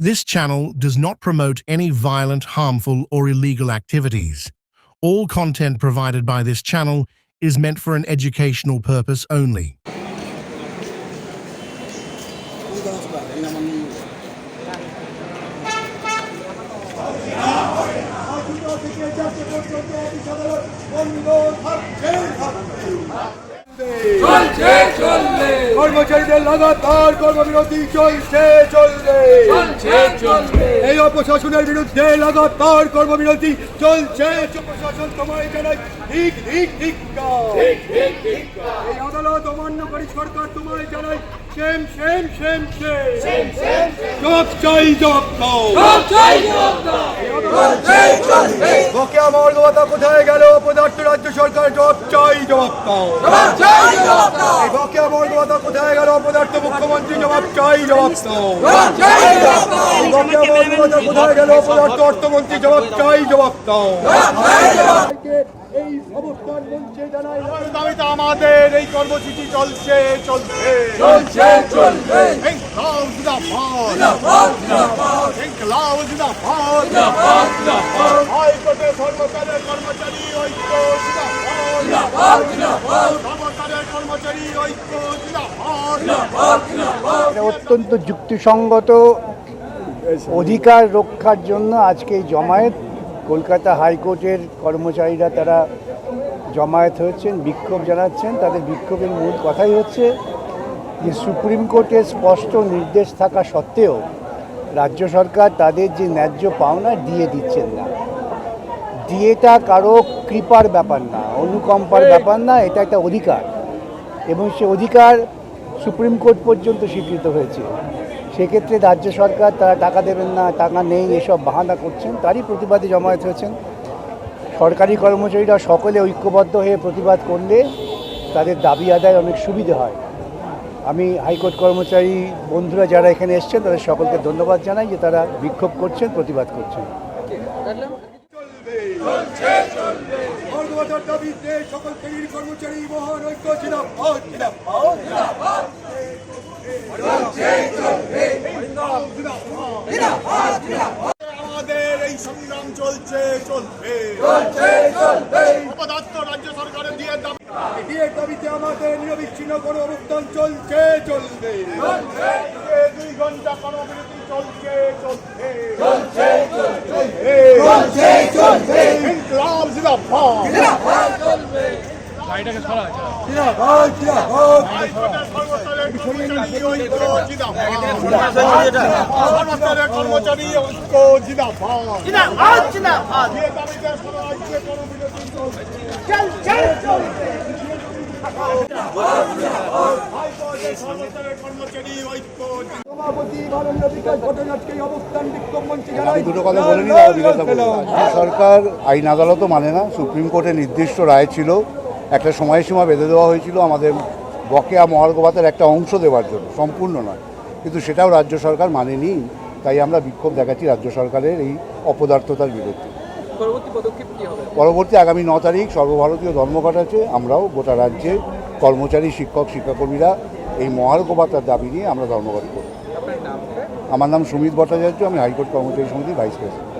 This channel does not promote any violent, harmful, or illegal activities. All content provided by this channel is meant for an educational purpose only. চলছে চলবে কর্মচারীদের লাগাতার কর্মবিরতি চলছে চলবে চলছে চলবে এই অপশাসনের বিরুদ্ধে লাগাতার কর্মবিরতি চলছে। প্রশাসন তোমায় জানাই ঠিক ঠিক ঠিক এই আদালত অমান্য করে সরকার তোমায় জানাই সেম সেম সেম সেম। জবাব চাই চলছে। বকেয়া মর্গবতা কোথায় গেল? পদার্থ রাজ্য সরকার জবাব দাও। এই বকেয়া মর্গবতা কোথায় গেল? পদার্থ মুখ্যমন্ত্রী জবাব চাই জবাব দাও। সব চাই জবাব দাও। বকেয়া মর্গবতা কোথায় গেল? পদার্থ অর্থমন্ত্রী জবাব চাই জবাব দাও। এই অবস্থান মঞ্চে জানাই দাবিতে আমাদের এই কর্মসূচি চলছে চলছে। চলছে চলবে ইনকলাব জিন্দাবাদ। জিন্দাবাদ জিন্দাবাদ। ইনকলাব জিন্দাবাদ। জিন্দাবাদ জিন্দাবাদ। হাইকোর্টের সর্বকালের কর্মচারী ঐক্য অত্যন্ত যুক্তিসঙ্গত অধিকার রক্ষার জন্য আজকে জমায়েত। কলকাতা হাইকোর্টের কর্মচারীরা তারা জমায়েত হয়েছেন, বিক্ষোভ জানাচ্ছেন। তাদের বিক্ষোভের মূল কথাই হচ্ছে যে, সুপ্রিম কোর্টের স্পষ্ট নির্দেশ থাকা সত্ত্বেও রাজ্য সরকার তাদের যে ন্যায্য পাওনা দিয়ে দিচ্ছেন না। দিয়েটা কারও কৃপার ব্যাপার না অনুকম্পার ব্যাপার না এটা একটা অধিকার। এবং সে অধিকার সুপ্রিম কোর্ট পর্যন্ত স্বীকৃত হয়েছে। সেক্ষেত্রে রাজ্য সরকার তারা টাকা দেবেন না টাকা নেই এসব বাহানা করছেন তারই প্রতিবাদে জমায়েত হয়েছেন। সরকারি কর্মচারীরা সকলে ঐক্যবদ্ধ হয়ে প্রতিবাদ করলে তাদের দাবি আদায় অনেক সুবিধে হয়। আমি হাইকোর্ট কর্মচারী বন্ধুরা যারা এখানে এসছেন তাদের সকলকে ধন্যবাদ জানাই যে তারা বিক্ষোভ করছেন প্রতিবাদ করছেন। মর্গবতার দাবিতে সকল শ্রেণির কর্মচারী মহান ঐক্য জিন্দাবাদ জিন্দাবাদ। আমাদের এই সংগ্রাম চলছে চলবে। অপদার্থ রাজ্য সরকারের দিয়ে দাবি বিয়ের দাবিতে আমাদের নিরবিচ্ছিন্ন কোনো অবস্থান চলছে। চলবে দুই ঘণ্টা কর্মবিরতি চলছে চলছে চলছে চলবে। চলছে চলছে দাবিতে সারা কর্মচারী ঐক্য দুটো কথা বলে বিকাশদা বলব। রাজ্য সরকার আইন আদালতও মানে না সুপ্রিম কোর্টের নির্দিষ্ট রায় ছিল। একটা সময়সীমা বেঁধে দেওয়া হয়েছিল আমাদের বকেয়া মহার্ঘভাতার একটা অংশ দেওয়ার জন্য সম্পূর্ণ নয়। কিন্তু সেটাও রাজ্য সরকার মানেনি তাই আমরা বিক্ষোভ দেখাচ্ছি রাজ্য সরকারের এই অপদার্থতার বিরুদ্ধে। পরবর্তী আগামী ন তারিখ সর্বভারতীয় ধর্মঘট আছে আমরাও গোটা রাজ্যে কর্মচারী শিক্ষক শিক্ষাকর্মীরা এই মহার্ঘ ভাতার দাবি নিয়ে আমরা ধর্মঘট করব। আমার নাম সুমিত ভট্টাচার্য আমি হাইকোর্ট কর্মচারী সমিতির ভাইস প্রেসিডেন্ট।